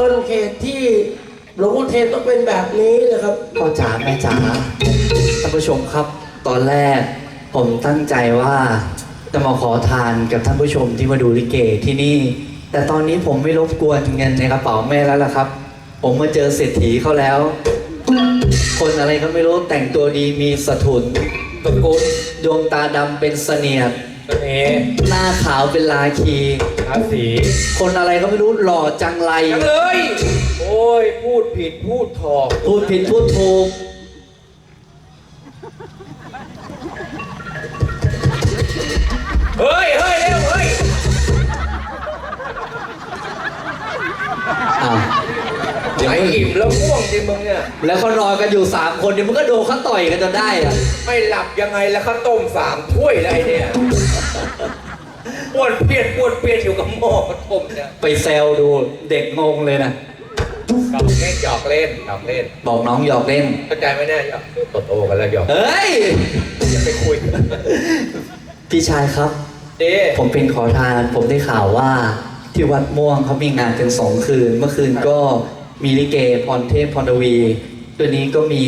ต้นเหตุที่หลวงพ่อเทนต้องเป็นแบบนี้นะครับ พ่อจ๋าแม่จ๋าท่านผู้ชมครับ ตอนแรกผมตั้งใจว่าจะมาขอทานกับท่านผู้ชมที่มาดูลิเกที่นี่ แต่ตอนนี้ผมไม่รบกวนเงินในกระเป๋าแม่แล้วล่ะครับ ผมมาเจอเศรษฐีเขาแล้ว คนอะไรก็ไม่รู้แต่งตัวดีมีสถุนตระกูลดวงตาดำเป็นเสนียด เสน่ห์หน้าขาวเป็นลาคี ราศีคนอะไรก็ไม่รู้หล่อจังไร จังเลย โอ้ย พูดผิดพูดถอกพูดผิดพูดถูกเฮ้ยเฮ้ยเร็วเฮ้ย แล้วง่วงจริงมึงเนี่ยแล้วเขานอนกันอยู่สามคนเดี๋ยวมันก็โดนเขาต่อยกันจนได้อะไม่หลับยังไงแล้วข้าวต้มสามถ้วยแล้วไอเนี่ยปวดเปลี่ยนปวดเปลี่ยนอยู่กับหม้อข้าวต้มเนี่ยไปแซวดูเด็กงงเลยนะ หยอกเล่นหยอกเล่นหยอกเล่นบอกน้องหยอกเล่น เข้าใจไหมเนี่ยหยอกโตๆกันแล้วหยอกเฮ้ย อย่าไปคุยพี่ชายครับ เด้ผมเป็นขอทาน ผมได้ข่าวว่าที่วัดม่วงเขามีงานกันสองคืน เมื่อคืนก็ มีลิเกพรเทพพรดวีตัวนี้ก็มี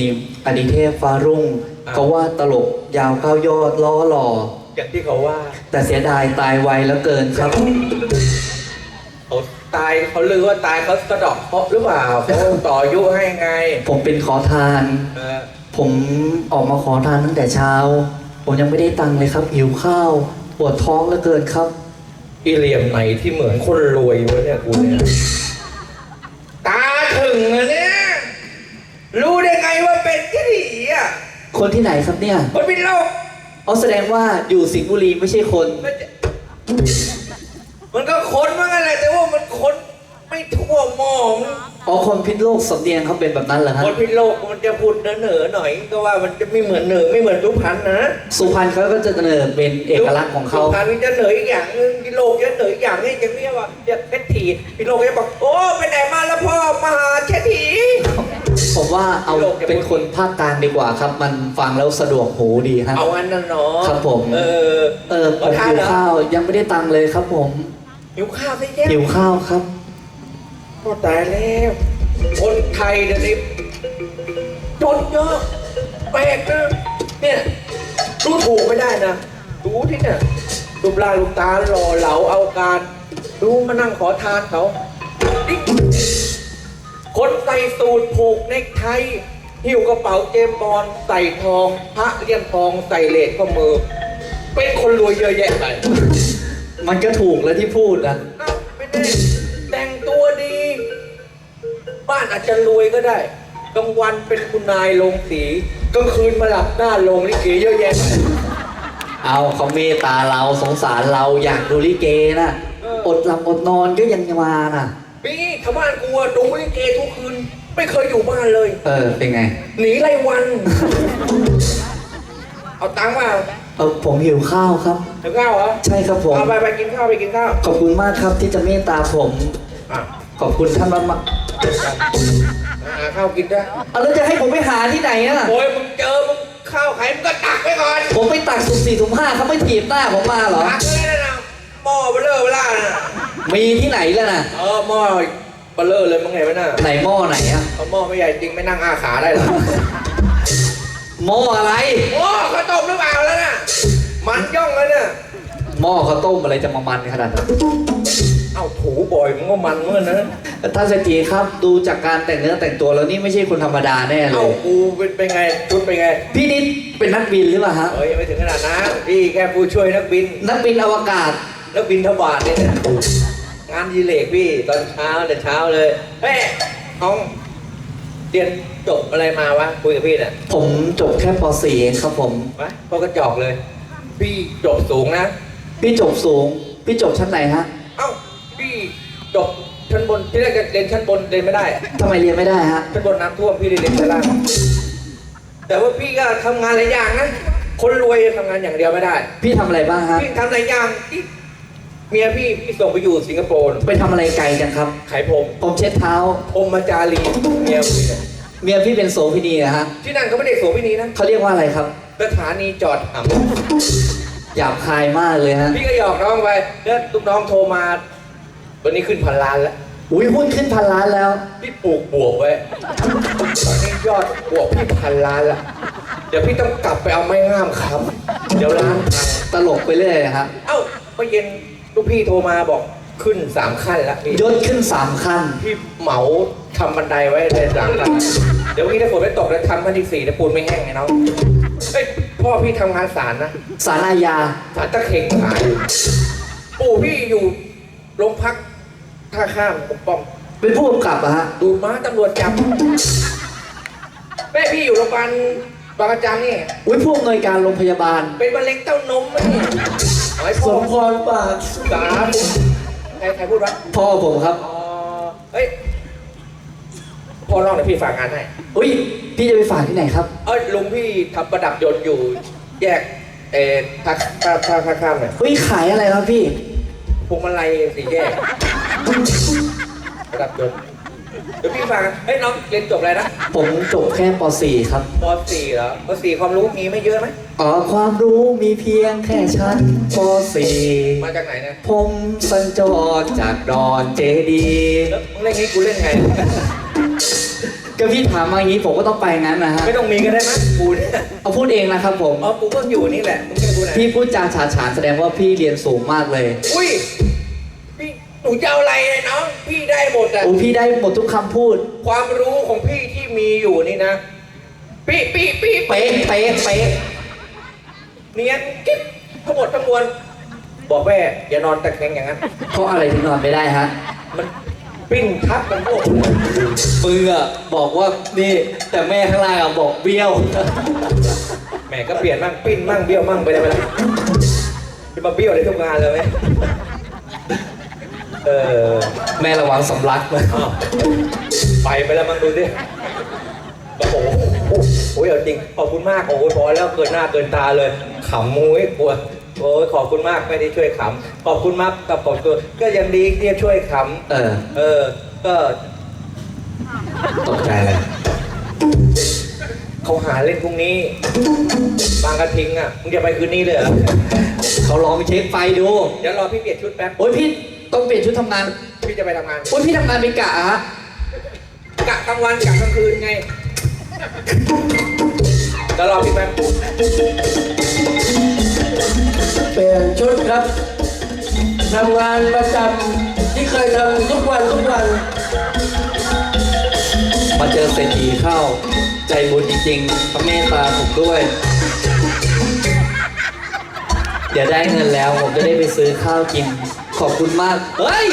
อดิเทพฟ้ารุ่งเขาว่าตลกยาวเก้ายอดล้อหล่อ อย่างที่เขาว่าแต่เสียดายตายไวแล้วเกินครับ เขาตายเขาลือว่าตายเขาสะเดอกเคราะห์หรือเปล่าเขาต่ออายุให้ไงผมเป็นขอทาน เออผมออกมาขอทานตั้งแต่เช้า ผมยังไม่ได้ตังค์เลยครับหิวข้าวปวดท้องเหลือเกินครับ อีเหลี่ยมไหนที่เหมือนคนรวยวะเนี่ยกูเนี่ยตาถึง อะเนี่ย รู้ได้ไงว่าเป็นที่ดีอะ คนที่ไหนครับเนี่ยคนเป็นโรคอ๋อแสดงว่าอยู่สิงห์บุรีไม่ใช่คน มันจะมันก็คนเหมือนกันแหละแต่ว่ามันคน ไม่ทั่วมองอ๋อคนพิษโลกสำเนียงเขาเป็นแบบนั้นเหรอฮะคนพิษโลกมันจะพูดเหนือๆหน่อย ก็ว่ามันจะไม่เหมือนเหนือไม่เหมือนสุพรรณนะสุพรรณเขาก็จะเสนอเป็นเอกลักษณ์ของเขาสุพรรณมันจะเหนืออีกอย่างนึงพิษโลกจะเหนืออีกอย่างนี่จะเรียกว่าเรียกเพชรถีพิษโลกจะบอกโอ้ไปไหนมาแล้วพ่อมาหาเชษฐีผมว่าเอาเป็นคนภาคกลางดีกว่าครับ มันฟังแล้วสะดวกหูดีฮะเอาอันนั้นเนาะครับผมเออเออผมหิวข้าวยังไม่ได้ตังค์เลยครับผมหิวข้าวสิแก้หิวข้าวครับ พ่อตายแล้ว คนไทยเดี๋ยวนี้จนเยอะแปลกนะเนี่ยดูถูกไม่ได้นะ ดูที่เนี่ยรูปร่างรูปตาหล่อเหลาเอาการ ดูมานั่งขอทานเขานี่คนใส่สูทผูกเนคไทหิ้วกระเป๋าเจมส์บอลใส่ทอง พระเลี่ยมทองใส่เลสข้อมือ เป็นคนรวยเยอะแยะไป มันก็ถูกแล้วที่พูดนะานอาจจะรวยก็ได้กลางวันเป็นคุณนายลงสีกลางคืนมาหลับหน้าลงลิเกเยอะแยะไปเอาเขาเมตตาเราสงสารเราอยากดูลิเกนะเอออดหลับอดนอนก็ยังมาน่ะปีชาวบ้านกูอะดูลิเกทุกคืน ไม่เคยอยู่บ้านเลย เออเป็นไง หนีไล่วัน เอาตังค์มาเออผมหิวข้าวครับถึงข้าวเหรอใช่ครับผมเอาไปไปกินข้าวไปกินข้าวขอบคุณมากครับที่จะเมตตาผมอะขอบคุณท่านมาก หาข้าวกินได้ๆเอาแล้วจะให้ผมไปหาที่ไหนอะ โอ้ยมึงเจอมึงข้าวไข่มึงก็ตักไว้ก่อนผมไปตักสุ่มสี่สุ่มห้าเขาไม่ถีบหน้าผมมาเหรอ ตักเลยนะหม้อเบลอเวลาน่ะมีที่ไหนล่ะน่ะ เออหม้อเบลอเลยมึงไงวะน่ะไหนหม้อไหนอะเอาหม้อไม่ใหญ่จริงไม่นั่งอาขาได้หรอหม้ออะไร โอ้ข้าวต้มหรือเปล่าแล้วน่ะมันย่องเลยเนี่ยหม้อข้าวต้มอะไรจะมามันขนาดนั้น เอ้าถูบ่อยมึงก็มันเหมื่อนนะท่านเศรษฐีครับดูจากการแต่งเนื้อแต่งตัวแล้วนี่ไม่ใช่คนธรรมดาแน่เลเอ้ายกูเป็นเป็นไงชุดเป็นไงพี่นิดเป็นนักบินหรือเปล่าฮะเอ้ยยังไม่ถึงขนาดนั้นพี่แค่ผู้ช่วยนักบิน นักบินอวกาศ นักบินทบาทเนี่ยนะงานดีเลกพี่ตอนเช้าแต่เช้าเลยเฮ้ยน้องเรียนจบอะไรมาวะคุยกับพี่น่ะผมจบแค่ป .4 เองครับผม วะพอกระจอกเลย พี่จบสูงนะ พี่จบสูง พี่จบชั้นไหนฮะ เอ้า พี่จบชั้นบนที่แรกจะเรียนชั้นบนเรียนไม่ได้อะทำไมเรียนไม่ได้ฮะ ชั้นบนน้ำท่วมพี่ได้เรียนชั้นล่างแต่ว่าพี่ก็ทำงานหลายอย่างนะคนรวยทำงานอย่างเดียวไม่ได้ พี่ทำอะไรบ้างฮะ พี่ทำหลายอย่างที่เมียพี่พี่ส่งไปอยู่สิงคโปร์ไปทำอะไรไกลจังครับ ขายผมผมเช็ดเท้า พรหมจารีเมียพี่เนี่ยเมียพี่เป็นโสเภณีนะฮะที่นั่นเขาไม่ได้โสพินีนะเขาเรียกว่าอะไรครับ สถานีจอดหหยาบคายมากเลยฮะำพี่ก็หยอกน้องไปแล้วลูกน้องโทรมา วันนี้ขึ้นพันล้านแล้ว อุ้ยหุ้นขึ้นพันล้านแล้ว พี่ปลูกบวบไว้ตอนนี้ยอดบวบพี่พันล้านละ เดี๋ยวพี่ต้องกลับไปเอาไม้งามครับเดี๋ยวร้านพังตลกไปเรื่อยนะครับ เอ้าเมื่อเย็นลูกพี่โทรมาบอกขึ้นสามขั้นแล้วพี่ยศขึ้นสามขั้น พี่เหมาทำบันไดไว้เลยสามขั้นเดี๋ยววันนี้ถ้าฝนไม่ตกแล้วทำขั้นที่สี่ถ้าปูนไม่แห้งไงน้องเอ้ยพ่อพี่ทำงานศาลนะสารอาญาศาลตะเข่งขายปู่พี่อยู่โรงพัก ท่าข้ามปกป้องเป็นผู้กำกับอะฮะ ดูม้าตำรวจจับแม่พี่อยู่โรงพยาบาลบางระจันนี่ อุ้ยผู้อำนวยการโรงพยาบาลเป็นมะเร็งเต้านมไหมเนี่ยเอาให้สพ่อมพรปากสาธุใครใครพูดวะพ่อผมครับอ๋อเฮ้ยพ่อร้องเดี๋ยวพี่ฝากงานให้ อุ้ยพี่จะไปฝากที่ไหนครับ เอ้ยลุงพี่ทำประดับยนต์อยู่ แยกเอ่อท่าท่าท่าท่าข้ามเนี่ย อุ้ยขายอะไรครับพี่พ วงมาลัยสี่แยกประดับยนต์เดี๋ยวพี่ฝากเฮ้ยน้องเรียนจบอะไรนะผมจบแค่ป .4 ครับ ป .4 เหรอป .4 ความรู้มีไม่เยอะไหมอ๋อความรู้มีเพียงแค่ชั้นป มาจากไหนเนี่ย .4 ผมสัญจรจากดอนเจดีแล้วมึงเล่นงี้กูเล่นไง ก็พี่ถามมาอย่างนี้ผมก็ต้องไปงั้นนะฮะไม่ต้องมีก็ได้มั้ยกูเนี่ยเอาพูดเองนะครับผม อ๋อกูก็อยู่นี่แหละมึงจะกูไหนพี่พูดจาฉาฉานแสดงว่าพี่เรียนสูงมากเลย อุ้ยพี่ห นูจะเอาอะไรเนี่ยน้องพี่ได้หมดอะโอ้พี่ได้หมดทุกคำพูด ความรู้ของพี่ที่มีอยู่นี่นะปีปีปีเป๊ะเป๊ะเป๊ะเนียนกิ๊บทั้งหมดทั้งมวลบอกแม่อย่านอนตะแคงอย่างนั้น เพราะอะไรถึงนอนไม่ได้ฮะ มันปิ้นทับกันพวกมืออะบอกว่านี่แต่แม่ข้างล่างอะบอกเบี้ยว แม่ก็เปลี่ยนมั่งปิ้นมั่งเบี้ยวมั่งไปเลยไปเลยจะมาเบี้ยวในทุกงานเลยไหม เออแม่ระวังสำลักนะอ้าวไปไปแล้วมั่งดูดิโอ้โหโอ้โหเอาจริงขอบคุณมากโอ้โหพอแล้วเกินหน้าเกินตาเลยขำมุ้ยปวดโอ้ยขอบคุณมากไม่ได้ช่วยขำขอบคุณมากกับขอบตัวก็ยังดีที่ช่วยขำเออเออ ก็ตกใจเลยเขาหาเล่นพรุ่งนี้ บางกระทิงอะมึงจะไปคืนนี้เลยเหรอเขาลองเช็คไฟดู เดี๋ยวรอพี่เปลี่ยนชุดแป๊บโอ้ยพี่ ต้องเปลี่ยนชุดทำงานพี่จะไปทำงานโอ้ยพี่ทำงานเป็นกะอะฮะกะกลางวันกะกลางคืนไงเดี๋ยวรอพี่แป๊บเปลี่ยนชุดครับทำงานประจำที่เคยทำทุกวันทุกวัน มาเจอเศรษฐีเข้า ใจบุญจริงๆพระเมตตาผมด้วย เดี๋ยวได้เงินแล้วผมจะได้ไปซื้อข้าวกิน ขอบคุณมาก เฮ้ย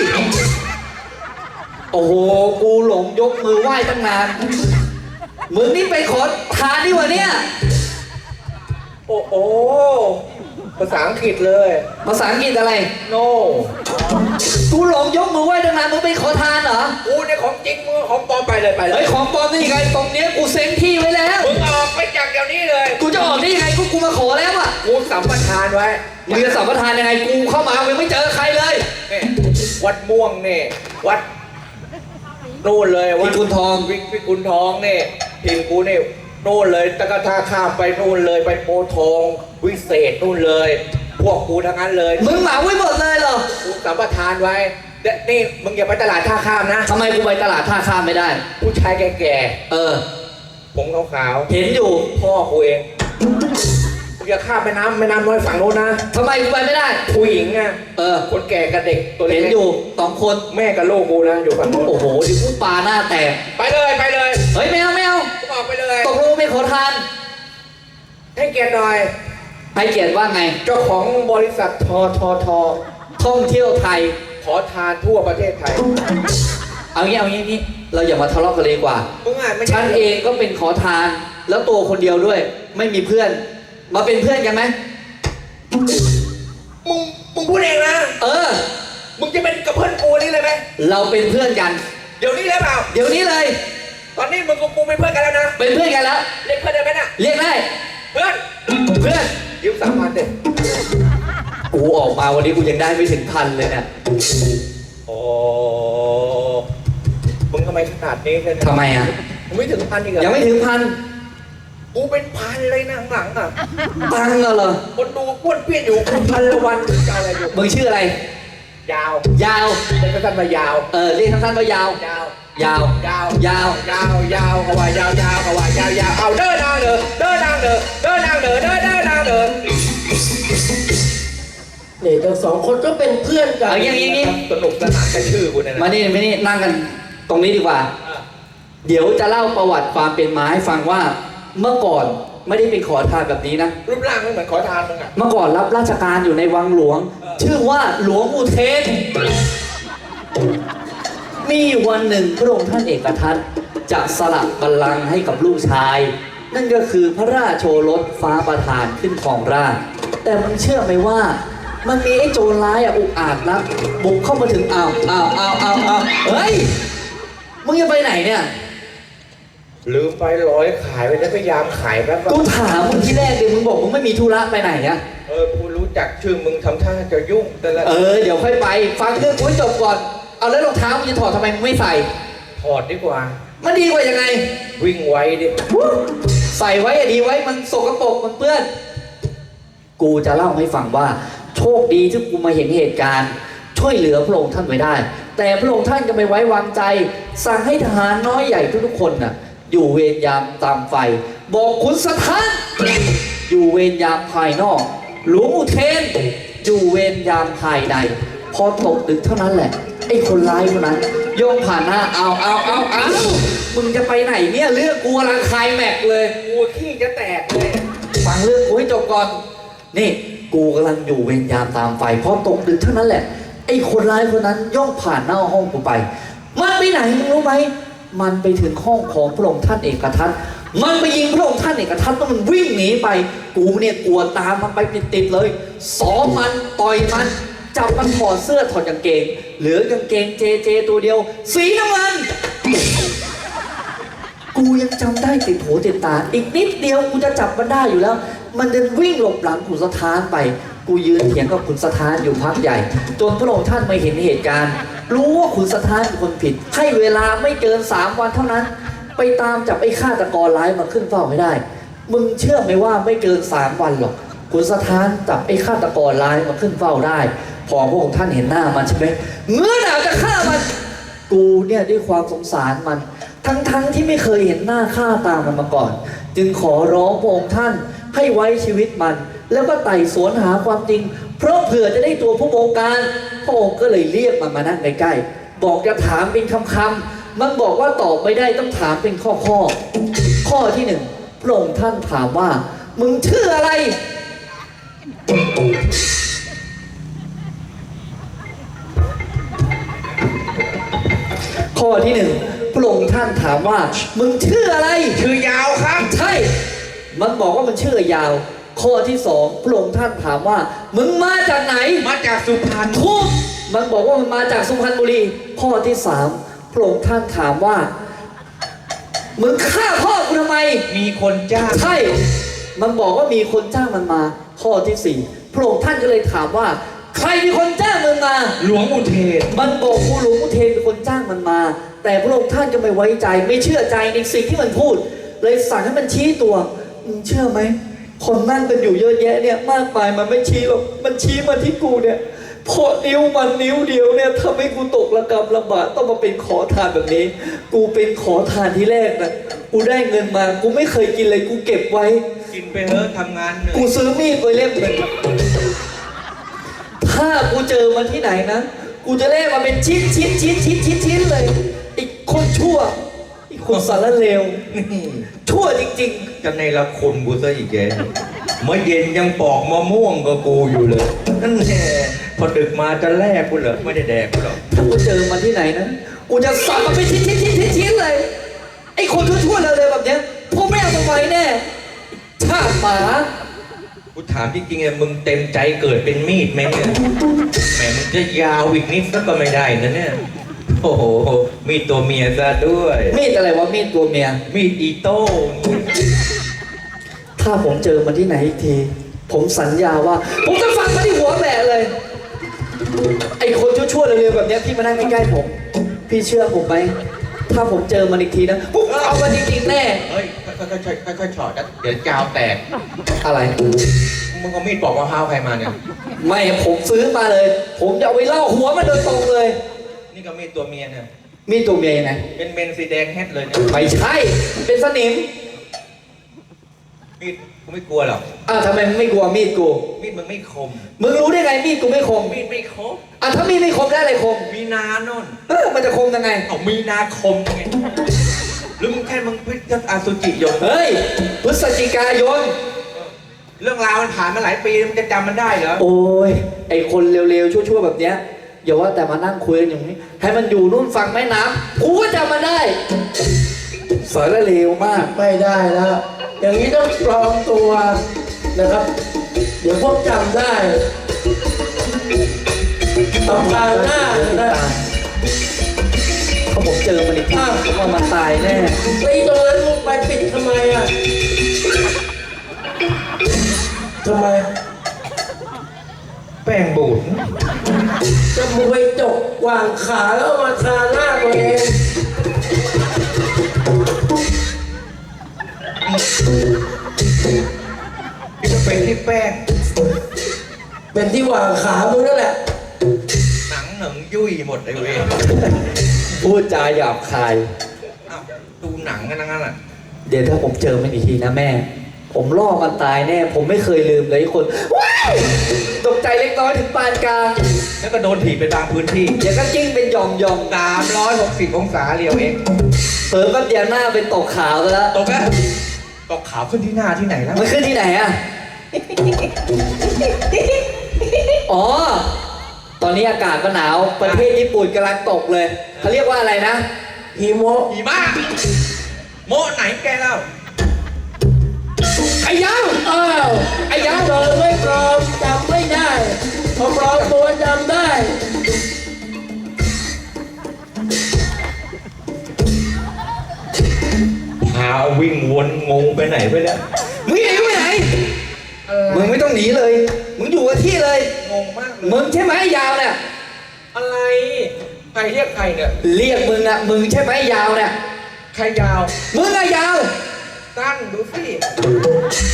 โอ้โห กูหลงยกมือไหว้ตั้งนาน มึงนี่ไปขอทานดีกว่าเนี่ย โอ้โห ภาษาอังกฤษเลย ภาษาอังกฤษอะไร no กูหลงยกมือไหว้ตั้งนานมึงไปขอทานเหรอ กูเนี่ยของจริงมึงเอาของปลอมไปเลยไปเลเฮ้ยยของปลอมนี่ยังไงตรงเนี้ยกูเซ็งที่ไว้แล้ว มึงออกไปจากเดี๋ยวนี้เลย กูจะออกได้ยังไงกูกูมาขอแล้วอะกูสัมปทานไว้มึงจะสัมปทานยังไงกูเข้ามามึงไม่เจอใครเลยนี่วัดม่วงนี่วัดนู่นเลยวัดพิกุลทองวิกพิกุลทองนี่ทีมกูนี่ นู่นเลยตะกะท่าข้ามไปนู่นเลยไปโพธิ์ทองวิเศษนู่นเลย พวกกูทั้งนั้นเลยมึงเหมาไว้หมดเลยเหรอกูสัมปทานไว้เดี๋ยวนี่มึงอย่าไปตลาดท่าข้ามนะทำไมกูไปตลาดท่าข้ามไม่ได้ ผู้ชายแก่เออ ๆผมขาวเห็นอยู่ๆพ่อกูเอง กูจะข้ามแม่น้ำแม่น้ำน้อยฝั่งโน้นนะทำไมกูไปไม่ได้ ผู้หญิงอะเออ คนแก่กับเด็กตัวเล็เห็กนอยู่สองคน แม่กับลูกกูนะอยู่ฝั่งโน้นโอ้โหดิกูปลาหน้าแตก ไปเลยไปเลย เฮ้ยไม่เอาไม่เอากูออกไปเลยตกลงไม่ขอทาน ให้เกียรติหน่อย ให้เกียรติว่าไง เจ้าของบริษัททอทอทอท่องเที่ยวไทย ขอทานทั่วประเทศไทย เอางี้เอางี้นี่เราอย่ามาทะเลาะกันเลยดีกว่า มึงอะไม่ฉัใช่นเองก็เป็นขอทาน แล้วตัวคนเดียวด้วย ไม่มีเพื่อน มาเป็นเพื่อนกันไหม มึงมึงพูดเองนะ เออ มึงจะเป็นกับเพื่อนกูนี่เลยไหมเราเป็นเพื่อนกัน เดี๋ยวนี้เลยเปล่า เดี๋ยวนี้เลย ตอนนี้มึงกับกูเป็นเพื่อนกันแล้วนะ เป็นเพื่อนกันแล้ว เรียกเพื่อนได้ไหมน่ะ เรียกได้ เพื่อน เพื่อนยืมสามพันเด็กูออกมาวันนี้กูยังได้ไม่ถึงพันเลยเนี่ยโอ้มึงทำไมขนาดนี้เลยเนี่ยทำไมอะ มึงไม่ถึงพันอีกเหรอยังไม่ถึงพัน กูเป็นพันเลยนะข้างหลังอะตังค์เหรอคนดูป้วนเปี้ยนอยู่กูพันละวันจะเอาอะไรอยู่มึงชื่ออะไรยยาวยาว เรียกสั้นๆว่ายาว เออเรียกสั้นๆว่ายาว ยาว ยาว ยาวยาว ยาวยาวเขาว่ายาวยาวเขาว่ายาวยาวเอาเดินนางเดินเดินนางเดินเดินนางเดินเดินเดินนางเดินนี่ทั้งสองคนก็เป็นเพื่อนกันเอาอย่างนี้อย่างนี้สนุกสนานกันชื่อกูเนี่ยนะมานี่มานี่นั่งกันตรงนี้ดีกว่า เดี๋ยวจะเล่าประวัติความเป็นมาให้ฟังว่า เมื่อก่อนไม่ได้เป็นขอทานแบบนี้นะ รูปร่างไม่เหมือนขอทานมึงอะ เมื่อก่อนรับราชการอยู่ในวังหลวง ชื่อว่าหลวงอุเทน มีอยู่วันหนึ่งพระองค์ท่านเอกทัตจะสละบัลลังก์ให้กับลูกชาย นั่นก็คือพระราชโชรสฟ้าประทานขึ้นของราชย์แต่มึงเชื่อไหมว่า มันมีไอ้โจรร้ายอะอุกอาจนะบุกเข้ามาถึงอ้าวอ้าวอ้าวอ้าวอ้าวเฮ้ยมึงจะไปไหนเนี่ย ลืมไปร้อยขายไปแล้วพยายามขายแป๊บกูถามมึงที่แรกเลยมึงบอกมึงไม่มีธุระไปไหนอะเออกูรู้จักชื่อมึงทำท่าจะยุ่งแต่ละเออเดี๋ยวค่อยไป ฟังเรื่องกูให้จบก่อน เอาแล้วรองเท้ามึงจะถอดทำไมมึงไม่ใส่ ถอดดีกว่า มันดีกว่ายังไง วิ่งไวดิ ใส่ไว้อะดีไว้มันสกปรกมันเปื้อน กูจะเล่าให้ฟังว่า โชคดีที่กูมาเห็นเหตุการณ์ ช่วยเหลือพระองค์ท่านไว้ได้ แต่พระองค์ท่านก็ไม่ไว้วางใจ สั่งให้ทหารน้อยใหญ่ทุกๆคนน่ะ อยู่เวรยามตามไฟบอกขุนสถาน อยู่เวรยามภายนอก หลวงอุเทน อยู่เวรยามภายใน พอตกดึกเท่านั้นแหละ ไอ้คนร้ายคนนั้นย่องผ่านหน้าเอาเอาเอาเอามึงจะไปไหนเนี่ยเรื่องกูกำลังคลายแม็กซ์เลยกูขี้จะแตกเลยฟังเรื่องกูให้จบก่อน นี่กูกำลังอยู่เวรยามตามไฟพอตกดึกเท่านั้นแหละไอ้คนร้ายคนนั้นย่องผ่านหน้าห้องกูไป มันไปไหนมึงรู้ไหม มันไปถึงห้องของพระองค์ท่านเอกทัตมันไปยิงพระองค์ท่านเอกทัตแล้วมันวิ่งหนีไป กูเนี่ยกลัวตามมันไปติดๆเลยสอมันต่อยมันจับมันถอดเสื้อถอดกางเกง เหลือกางเกงเจเจตัวเดียว สีน้ำเงิน กูยังจำได้ติดหูติดตา อีกนิดเดียวกูจะจับมันได้อยู่แล้ว มันเดินวิ่งหลบหลังขุนสถานไป กูยืนเถียงกับขุนสถานอยู่พักใหญ่ จนพระองค์ท่านมาเห็นเหตุการณ์ รู้ว่าขุนสถานเป็นคนผิด ให้เวลาไม่เกินสามวันเท่านั้น ไปตามจับไอ้ฆาตกรร้ายมาขึ้นเฝ้าให้ได้ มึงเชื่อไหมว่าไม่เกินสามวันหรอกขุนสถานจับไอ้ฆาตกรร้ายมาขึ้นเฝ้าได้ พอพระองค์ท่านเห็นหน้ามันใช่ไหมเงื้อหนาวจะฆ่ามันกูเนี่ยด้วยความสงสารมัน ทั้งๆที่ไม่เคยเห็นหน้าค่าตามันมาก่อน จึงขอร้องพระองค์ท่านให้ไว้ชีวิตมัน แล้วก็ไต่สวนหาความจริง เพราะเผื่อจะได้ตัวผู้บงการ พระองค์ก็เลยเรียกมันมานั่งใกล้ๆบอกจะถามเป็นคำๆมันบอกว่าตอบไม่ได้ต้องถามเป็นข้อๆข้อที่หนึ่งพระองค์ท่านถามว่า มึงชื่ออะไรข้อที่หนึ่งพระองค์ท่านถามว่า มึงชื่ออะไร ชื่อยาวครับ ใช่ มันบอกว่ามันชื่อยาว ข้อที่สองพระองค์ท่านถามว่า มึงมาจากไหนมาจากสุพรรณทุกมันบอกว่ามันมาจากสุพรรณบุรี ข้อที่สามพระองค์ท่านถามว่า มึงฆ่าพ่อกูทำไม มีคนจ้างใช่ มันบอกว่ามีคนจ้างมันมา ข้อที่สี่พระองค์ท่านก็เลยถามว่า ใครมีคนจ้างมึงมา หลวงอุเทนมันบอกกูหลวงอุเทนเป็นคนจ้างมันมา แต่พระองค์ท่านก็ไม่ไว้ใจ ไม่เชื่อใจในสิ่งที่มันพูด เลยสั่งให้มันชี้ตัวมึงเชื่อไหม คนนั่งกันอยู่เยอะแยะเนี่ยมากมายมันไม่ชี้หรอกมันชี้มาที่กูเนี่ยเพราะนิ้วมันนิ้วเดียวเนี่ยทำให้กูตกระกำลำบากต้องมาเป็นขอทานแบบนี้ กูเป็นขอทานที่แรกนะกูได้เงินมา กูไม่เคยกินเลยกูเก็บไว้ กินไปเถอะทำงานเหนื่อยกูซื้อมีดไปเล่มหนึ่งถ้ากูเจอมันที่ไหนนะ กูจะเล่มาเป็นชิ้นชิ้นชิ้นชิ้นชิ้นชิ้นเลยไอ้คนชั่วไอ้คนสารเลว ชั่วจริงจะในละคนกูซะอีกแกเมื่อเย็นยังปอกมะม่วงกับกูอยู่เลยนั่นแหละพอดึกมาจะแลกกูเหรอไม่ได้แดกกูหรอกๆ ถ้ากูเจอมันที่ไหนนะ กูจะสับมันเป็นชิ้นชิ้นชิ้นชิ้นชิ้นเลย ไอ้คนชั่วๆเร็วๆแบบเนี้ยกูไม่เอามาไว้แน่ ชาติหมา กูถามจริงๆอะมึงเต็มใจเกิดเป็นมีดไหมเนี่ยแหมมึงจะยาวอีกนิดก็ไม่ได้นะเนี่ย โอ้โห มีดตัวเมียซะด้วย มีดอะไรวะมีดตัวเมีย มีดอีโต้ถ้าผมเจอมันที่ไหนอีกที ผมสัญญาว่า ผมจะฟันมันที่หัวแบะเลย ไอ้คนชั่วๆเร็วๆแบบเนี้ยพี่มานั่งใกล้ๆผม พี่เชื่อผมไหมถ้าผมเจอมันอีกทีนะปุ๊บเอามันจริงๆแน่ เฮ้ย ค่อยๆค่อยๆค่อยๆฉอดนะเดี๋ยวจาวแตก อะไรมมึงเอามีดปอกมะพร้าวใครมาเนี่ย ไม่ผมซื้อมาเลย ผมจะเอาไปล่อหัวมันโดยตรงเลย นี่ก็มีดตัวเมียเนี่ย มีตัวเมียยังไงเป็นเมนสีแดงแฮทเลยเนี่ยไม่ใช่ เป็นสนิม มีดกูไม่กลัวหรอกอ้าวทำไมมึงไม่กลัวมีดกู มีดมึงไม่คม มึงรู้ได้ไงมีดกูไม่คม มีดไม่คมอะถ้ามีดไม่คมได้อะไรคม มีนาโน่นเออมันจะคมยังไง เอามีนาคมไงหรือมึงแค่มึงพิจารอาสุจิโยนเฮ้ยพฤศจิกายน เรื่องราวมันผ่านมาหลายปีมึงจะจำมันได้เหรอ โอ้ย ไอคนเร็วๆ ชั่วๆ แบบเนี้ย อย่าว่าแต่มานั่งคุยกันอย่างนี้ ให้มันอยู่นู่นฟังแม่น้ำกูก็จำมันได้สารเลวมาก ไม่ได้แล้ว อย่างนี้ต้องปลอมตัวนะครับ เดี๋ยวพวกจำได้ต่อทางหน้านะเขาบอกเจอมันอีกทีว่ามันตายแน่ไอ้ตรงนั้นมึงไปปิดทำไมอะทำไม แป้งบูด จะมึงไปจกวางขาแล้วเอามาทาหน้าตัวเองนี่ก็เป็นที่แป้ง เป็นที่วางขามึงนั่นแหละ หนังหนังยุ่ยหมดเลยเว้ยพูดจาหยาบคาย อ้าวดูหนังกันทั้งนั้นอะเดี๋ยวถ้าผมเจอมันอีกทีนะแม่ ผมล่อมันตายแน่ ผมไม่เคยลืมเลยคนว้าย ตกใจเล็กน้อยถึงปานกลาง แล้วก็โดนถีบไปบางพื้นที่เดี๋ยวก็จิ้งเป็นหย่อมยอมสามร้อยหกสิบองศาเรียวเองๆเผลอแป๊บเดียวหน้าเป็นตกขาวไปแล้ว ตกอะตกขาวขึ้นที่หน้าที่ไหนแล้ว มันขึ้นที่ไหนอะอ๋อ ตอนนี้อากาศก็หนาว ประเทศญี่ปุ่นกำลังตกเลย เขาเรียกว่าอะไรนะอีโมะอีบ้าโมไหนแกเล่า ไอ้ยังอ้าวไอ้ยังเจอไม่ปลอมจำไม่ได้พอปลอมตัวจำได้ พาวิ่งวนงงไปไหนไปเนี่ย มึงหนีไปไหน มึงไม่ต้องหนีเลย มึงอยู่กับที่เลย งงมากเลย มึงใช่ไหมไอ้ยาวเนี่ย อะไร ใครเรียกใครเนี่ย เรียกมึงอะมึงใช่ไหมไอ้ยาวเนี่ย ใครยาว มึงอะยาว สั้นดูสิ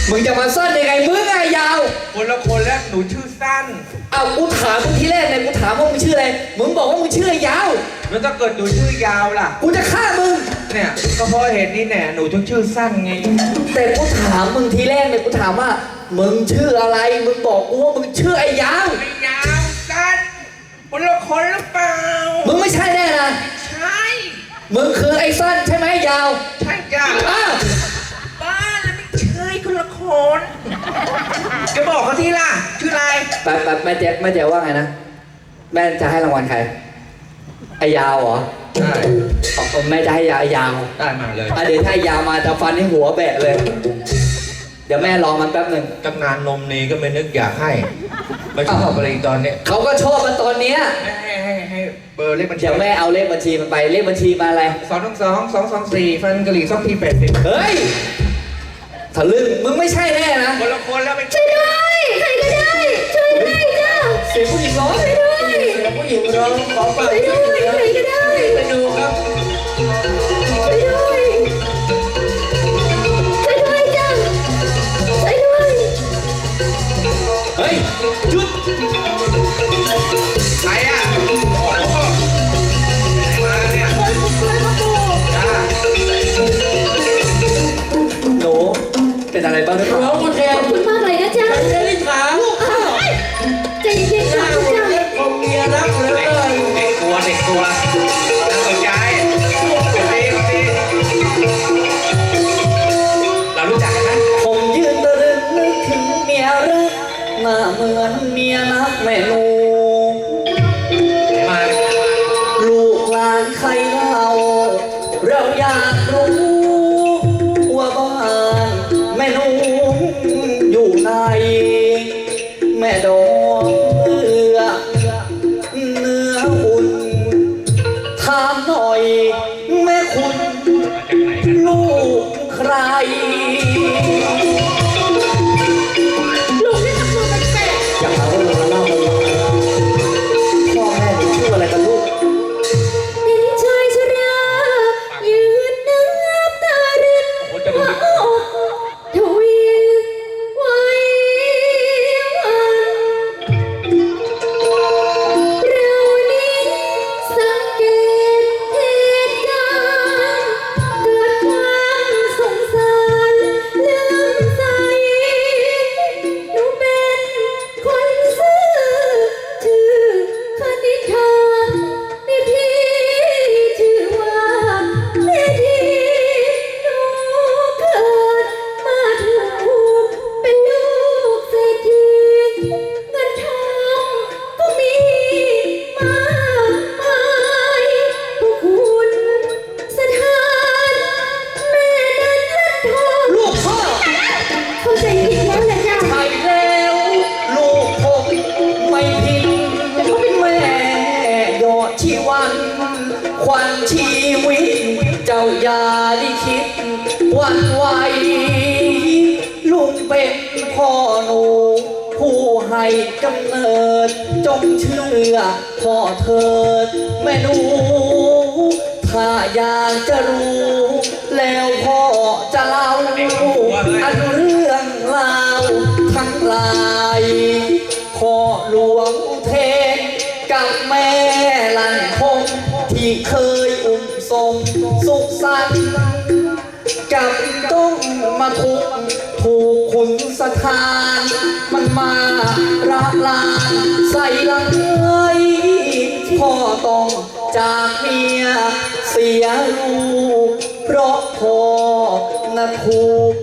มึงจะมาสั้นยังไงมึงอะยาว คนละคนแล้วหนูชื่อสั้น เอากูถามมึงทีแรกเลยกูถามว่ามึงชื่ออะไร มึงบอกว่ามึงชื่อไอ้ยาว แล้วถ้าเกิดหนูชื่อยาวล่ะ กูจะฆ่ามึง เนี่ย ก็เพราะเหตุนี้แน่หนูถึงชื่อสั้นไง แต่กูถามมึงทีแรกเลยกูถามว่า มึงชื่ออะไร มึงบอกกูว่ามึงชื่อไอ้ยาว ไม่ยาวสั้นคนละคนหรือเปล่า มึงไม่ใช่แน่นะ ใช่ มึงคือไอ้สั้นใช่ไหมไอ้ยาว ใช่จ้ะ อ้าว นจะบอกเขาทีล่ะ ชื่ออะไร แป๊บแป๊บแม่เจ๊แม่เจ๊ว่าไงนะ แม่จะให้รางวัลใคร ไอ้ยาวเหรอใช่อ๋อแม่จะให้ยาวไอ้ยาวได้มาเลยอะเดี๋ยวถ้าไอ้ยาวมาจะฟันให้หัวแบะเลย เดี๋ยวแม่รอมันแป๊บหนึ่ง ตั้งนานนมนี้ก็ไม่นึกอยากให้ไม่ชอบอะไรอีกตอนเนี้ยเขาก็ชอบมันตอนเนี้ย ให้ให้ให้ให้เบอร์เลขบัญชีเดี๋ยวแม่เอาเลขบัญชีมันไป เลขบัญชีมาอะไร สองสองสองสองสองสี่ฟันกะหรี่ซอกทีแปดสิบ เฮ้ย ทะลึ่งมึงไม่ใช่แน่นะคนละคนแล้วไม่ช่วยด้วย ใครก็ได้ ช่วยด้วยจ้าเสียงผู้หญิงร้องช่วยด้วย เสียงผู้หญิงร้องขอฟังช่วยด้วยใครก็ได้ไปดูครับช่วยด้วยช่วยด้วยจ้าช่วยด้วย เฮ้ยหยุด กำเนิดจงเชื่อพ่อเถิดแม่หนู ถ้าอยากจะรู้ แล้วพ่อจะเล่าอันเรื่องราวทั้งหลายพ่อหลวงเทนกับแม่ลันคงที่เคยอุ้มทรงสุขสันต์กับต้องมาทุกข์ ผูกขุนสถาน มันมาระลานใส่ลังเลยพ่อต้องจากเมียเสียลูกเพราะพ่อนะถูก